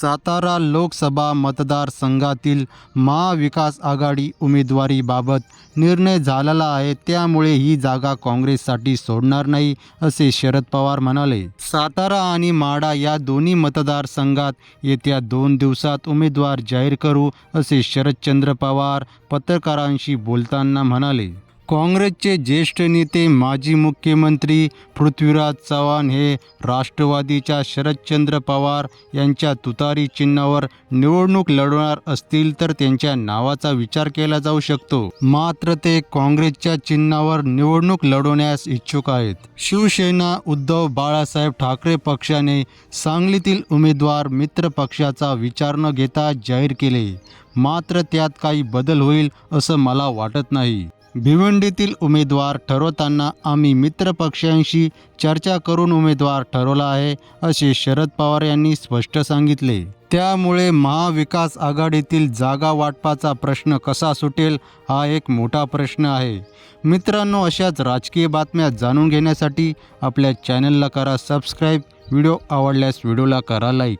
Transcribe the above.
सातारा लोकसभा मतदारसंघातील महाविकास आघाडी उमेदवारीबाबत निर्णय झालेला आहे. त्यामुळे ही जागा काँग्रेससाठी सोडणार नाही असे शरद पवार म्हणाले. सातारा आणि माडा या दोन्ही मतदारसंघात येत्या दोन दिवसात उमेदवार जाहीर करू असे शरदचंद्र पवार पत्रकारांशी बोलताना म्हणाले. काँग्रेसचे ज्येष्ठ नेते माजी मुख्यमंत्री पृथ्वीराज चव्हाण हे राष्ट्रवादीच्या शरदचंद्र पवार यांच्या तुतारी चिन्हावर निवडणूक लढवणार असतील तर त्यांच्या नावाचा विचार केला जाऊ शकतो. मात्र ते काँग्रेसच्या चिन्हावर निवडणूक लढवण्यास इच्छुक आहेत. शिवसेना उद्धव बाळासाहेब ठाकरे पक्षाने सांगलीतील उमेदवार मित्र पक्षाचा विचार न घेता जाहीर केले. मात्र त्यात काही बदल होईल असं मला वाटत नाही. भिवंडीतील उमेदवार ठरवताना आम्ही मित्रपक्षांशी चर्चा करून उमेदवार ठरवला आहे असे शरद पवार यांनी स्पष्ट सांगितले. त्यामुळे महाविकास आघाडीतील जागा वाटपाचा प्रश्न कसा सुटेल हा एक मोठा प्रश्न आहे. मित्रांनो अशाच राजकीय बातम्या जाणून घेण्यासाठी आपल्या चॅनलला करा सबस्क्राईब व्हिडिओ आवडल्यास व्हिडिओला करा लाईक